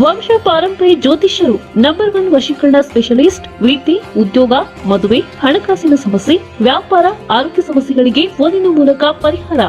ವಂಶ ಪಾರಂಪರ್ಯ ಜ್ಯೋತಿಷ್ಯರು ನಂಬರ್ ಒನ್ ವಶೀಕರಣ ಸ್ಪೆಷಲಿಸ್ಟ್ ವಿದ್ಯೆ ಉದ್ಯೋಗ, ಮದುವೆ, ಹಣಕಾಸಿನ ಸಮಸ್ಯೆ, ವ್ಯಾಪಾರ, ಆರೋಗ್ಯ ಸಮಸ್ಯೆಗಳಿಗೆ ಫೋನಿನ ಮೂಲಕ ಪರಿಹಾರ.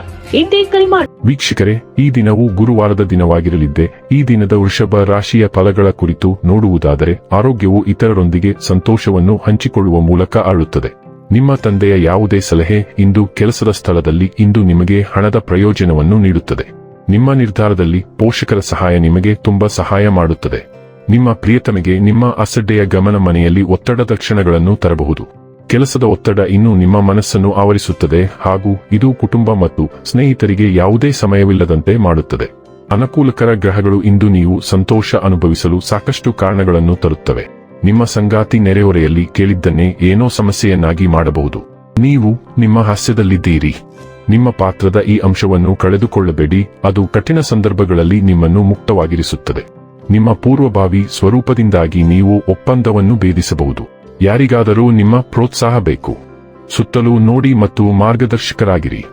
ಮಾಡಿ ವೀಕ್ಷಕರೇ, ಈ ದಿನವು ಗುರುವಾರದ ದಿನವಾಗಿರಲಿದ್ದೆ. ಈ ದಿನದ ವೃಷಭ ರಾಶಿಯ ಫಲಗಳ ಕುರಿತು ನೋಡುವುದಾದರೆ, ಆರೋಗ್ಯವು ಇತರರೊಂದಿಗೆ ಸಂತೋಷವನ್ನು ಹಂಚಿಕೊಳ್ಳುವ ಮೂಲಕ ಆಳುತ್ತದೆ ನಿಮ್ಮ ತಂದೆಯ ಯಾವುದೇ ಸಲಹೆ ಇಂದು ಕೆಲಸದ ಸ್ಥಳದಲ್ಲಿ ಇಂದು ನಿಮಗೆ ಹಣದ ಪ್ರಯೋಜನವನ್ನು ನೀಡುತ್ತದೆ. ನಿಮ್ಮ ನಿರ್ಧಾರದಲ್ಲಿ ಪೋಷಕರ ಸಹಾಯ ನಿಮಗೆ ತುಂಬಾ ಸಹಾಯ ಮಾಡುತ್ತದೆ. ನಿಮ್ಮ ಪ್ರಿಯತಮೆಗೆ ನಿಮ್ಮ ಅಸಡ್ಡೆಯ ಗಮನ ಮನೆಯಲ್ಲಿ ಒತ್ತಡದ ಕ್ಷಣಗಳನ್ನು ತರಬಹುದು. ಕೆಲಸದ ಒತ್ತಡ ಇನ್ನೂ ನಿಮ್ಮ ಮನಸ್ಸನ್ನು ಆವರಿಸುತ್ತದೆ ಹಾಗೂ ಇದು ಕುಟುಂಬ ಮತ್ತು ಸ್ನೇಹಿತರಿಗೆ ಯಾವುದೇ ಸಮಯವಿಲ್ಲದಂತೆ ಮಾಡುತ್ತದೆ. ಅನುಕೂಲಕರ ಗ್ರಹಗಳು ಇಂದು ನೀವು ಸಂತೋಷ ಅನುಭವಿಸಲು ಸಾಕಷ್ಟು ಕಾರಣಗಳನ್ನು ತರುತ್ತವೆ. ನಿಮ್ಮ ಸಂಗಾತಿ ನೆರೆಹೊರೆಯಲ್ಲಿ ಕೇಳಿದ್ದನ್ನೇ ಏನೋ ಸಮಸ್ಯೆಯನ್ನಾಗಿ ಮಾಡಬಹುದು. ನೀವು ನಿಮ್ಮ ಹಾಸ್ಯದಲ್ಲಿದ್ದೀರಿ. ನಿಮ್ಮ ಪಾತ್ರದ ಈ ಅಂಶವನ್ನು ಕಳೆದುಕೊಳ್ಳಬೇಡಿ, ಅದು ಕಠಿಣ ಸಂದರ್ಭಗಳಲ್ಲಿ ನಿಮ್ಮನ್ನು ಮುಕ್ತವಾಗಿರಿಸುತ್ತದೆ. ನಿಮ್ಮ ಪೂರ್ವಭಾವಿ ಸ್ವರೂಪದಿಂದಾಗಿ ನೀವು ಒಪ್ಪಂದವನ್ನು ಭೇದಿಸಬಹುದು. ಯಾರಿಗಾದರೂ ನಿಮ್ಮ ಪ್ರೋತ್ಸಾಹ ಬೇಕು. ಸುತ್ತಲೂ ನೋಡಿ ಮತ್ತು ಮಾರ್ಗದರ್ಶಕರಾಗಿರಿ.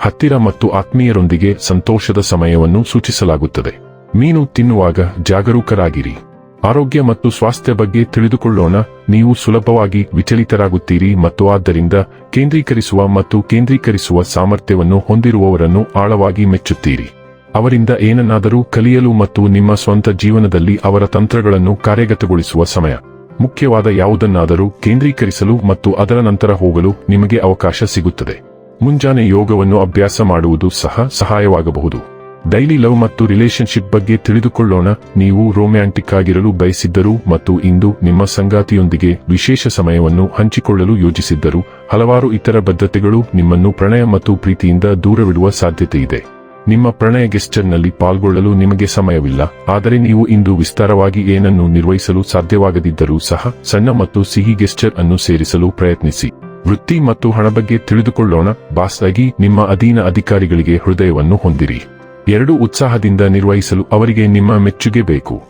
ಹತ್ತಿರ ಮತ್ತು ಆತ್ಮೀಯರೊಂದಿಗೆ ಸಂತೋಷದ ಸಮಯವನ್ನು ಸೂಚಿಸಲಾಗುತ್ತದೆ. ಮೀನು ತಿನ್ನುವಾಗ ಜಾಗರೂಕರಾಗಿರಿ. ಆರೋಗ್ಯ ಮತ್ತು ಸ್ವಾಸ್ಥ್ಯ ಬಗ್ಗೆ ತಿಳಿದುಕೊಳ್ಳೋಣ. ನೀವು ಸುಲಭವಾಗಿ ವಿಚಲಿತರಾಗುತ್ತೀರಿ ಮತ್ತು ಆದ್ದರಿಂದ ಕೇಂದ್ರೀಕರಿಸುವ ಮತ್ತು ಕೇಂದ್ರೀಕರಿಸುವ ಸಾಮರ್ಥ್ಯವನ್ನು ಹೊಂದಿರುವವರನ್ನು ಆಳವಾಗಿ ಮೆಚ್ಚುತ್ತೀರಿ. ಅವರಿಂದ ಏನನ್ನಾದರೂ ಕಲಿಯಲು ಮತ್ತು ನಿಮ್ಮ ಸ್ವಂತ ಜೀವನದಲ್ಲಿ ಅವರ ತಂತ್ರಗಳನ್ನು ಕಾರ್ಯಗತಗೊಳಿಸುವ ಸಮಯ. ಮುಖ್ಯವಾದ ಯಾವುದನ್ನಾದರೂ ಕೇಂದ್ರೀಕರಿಸಲು ಮತ್ತು ಅದರ ನಂತರ ಹೋಗಲು ನಿಮಗೆ ಅವಕಾಶ ಸಿಗುತ್ತದೆ. ಮುಂಜಾನೆ ಯೋಗವನ್ನು ಅಭ್ಯಾಸ ಮಾಡುವುದು ಸಹ ಸಹಾಯವಾಗಬಹುದು. ಡೈಲಿ ಲವ್ ಮತ್ತು ರಿಲೇಶನ್ಶಿಪ್ ಬಗ್ಗೆ ತಿಳಿದುಕೊಳ್ಳೋಣ. ನೀವು ರೊಮ್ಯಾಂಟಿಕ್ ಆಗಿರಲು ಬಯಸಿದ್ದರು ಮತ್ತು ಇಂದು ನಿಮ್ಮ ಸಂಗಾತಿಯೊಂದಿಗೆ ವಿಶೇಷ ಸಮಯವನ್ನು ಹಂಚಿಕೊಳ್ಳಲು ಯೋಜಿಸಿದ್ದರು, ಹಲವಾರು ಇತರ ಬದ್ಧತೆಗಳು ನಿಮ್ಮನ್ನು ಪ್ರಣಯ ಮತ್ತು ಪ್ರೀತಿಯಿಂದ ದೂರವಿಡುವ ಸಾಧ್ಯತೆ ಇದೆ ನಿಮ್ಮ ಪ್ರಣಯ ಗೆಸ್ಟರ್ನಲ್ಲಿ ಪಾಲ್ಗೊಳ್ಳಲು ನಿಮಗೆ ಸಮಯವಿಲ್ಲ. ಆದರೆ ನೀವು ಇಂದು ವಿಸ್ತಾರವಾಗಿ ಏನನ್ನು ನಿರ್ವಹಿಸಲು ಸಾಧ್ಯವಾಗದಿದ್ದರೂ ಸಹ, ಸಣ್ಣ ಮತ್ತು ಸಿಹಿ ಗೆಸ್ಟರ್ ಅನ್ನು ಸೇರಿಸಲು ಪ್ರಯತ್ನಿಸಿ. ವೃತ್ತಿ ಮತ್ತು ಹಣ ಬಗ್ಗೆ ತಿಳಿದುಕೊಳ್ಳೋಣ. ಬಾಸ್ ಆಗಿ ನಿಮ್ಮ ಅಧೀನ ಅಧಿಕಾರಿಗಳಿಗೆ ಹೃದಯವನ್ನು ಹೊಂದಿರಿ. ಎರಡು ಉತ್ಸಾಹದಿಂದ ನಿರ್ವಹಿಸಲು ಅವರಿಗೆ ನಿಮ್ಮ ಮೆಚ್ಚುಗೆ ಬೇಕು.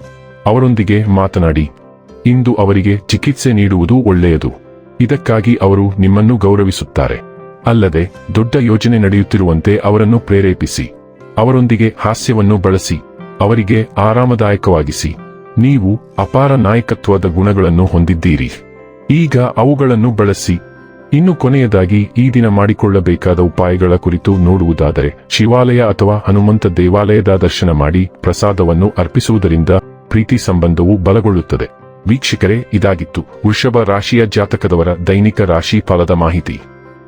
ಅವರೊಂದಿಗೆ ಮಾತನಾಡಿ. ಇಂದು ಅವರಿಗೆ ಚಿಕಿತ್ಸೆ ನೀಡುವುದು ಒಳ್ಳೆಯದು. ಇದಕ್ಕಾಗಿ ಅವರು ನಿಮ್ಮನ್ನು ಗೌರವಿಸುತ್ತಾರೆ. ಅಲ್ಲದೆ, ದೊಡ್ಡ ಯೋಜನೆ ನಡೆಯುತ್ತಿರುವಂತೆ ಅವರನ್ನು ಪ್ರೇರೇಪಿಸಿ. ಅವರೊಂದಿಗೆ ಹಾಸ್ಯವನ್ನು ಬಳಸಿ. ಅವರಿಗೆ ಆರಾಮದಾಯಕವಾಗಿಸಿ. ನೀವು ಅಪಾರ ನಾಯಕತ್ವದ ಗುಣಗಳನ್ನು ಹೊಂದಿದ್ದೀರಿ. ಈಗ ಅವುಗಳನ್ನು ಬಳಸಿ. ಇನ್ನು ಕೊನೆಯದಾಗಿ ಈ ದಿನ ಮಾಡಿಕೊಳ್ಳಬೇಕಾದ ಉಪಾಯಗಳ ಕುರಿತು ನೋಡುವುದಾದರೆ, ಶಿವಾಲಯ ಅಥವಾ ಹನುಮಂತ ದೇವಾಲಯದ ದರ್ಶನ ಮಾಡಿ ಪ್ರಸಾದವನ್ನು ಅರ್ಪಿಸುವುದರಿಂದ ಪ್ರೀತಿ ಸಂಬಂಧವು ಬಲಗೊಳ್ಳುತ್ತದೆ. ವೀಕ್ಷಕರೇ, ಇದಾಗಿತ್ತು. ವೃಷಭ ರಾಶಿಯ ಜಾತಕದವರ ದೈನಿಕ ರಾಶಿ ಫಲದ ಮಾಹಿತಿ.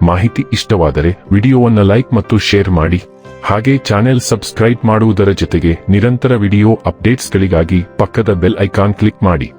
ಮಾಹಿತಿ ಇಷ್ಟವಾದರೆ ವಿಡಿಯೋವನ್ನು ಲೈಕ್ ಮತ್ತು ಶೇರ್ ಮಾಡಿ. ಹಾಗೆ ಚಾನೆಲ್ ಸಬ್ಸ್ಕ್ರೈಬ್ ಮಾಡುವುದರ ಜೊತೆಗೆ ನಿರಂತರ ವಿಡಿಯೋ ಅಪ್ಡೇಟ್ಸ್ಗಳಿಗಾಗಿ ಪಕ್ಕದ ಬೆಲ್ ಐಕಾನ್ ಕ್ಲಿಕ್ ಮಾಡಿ.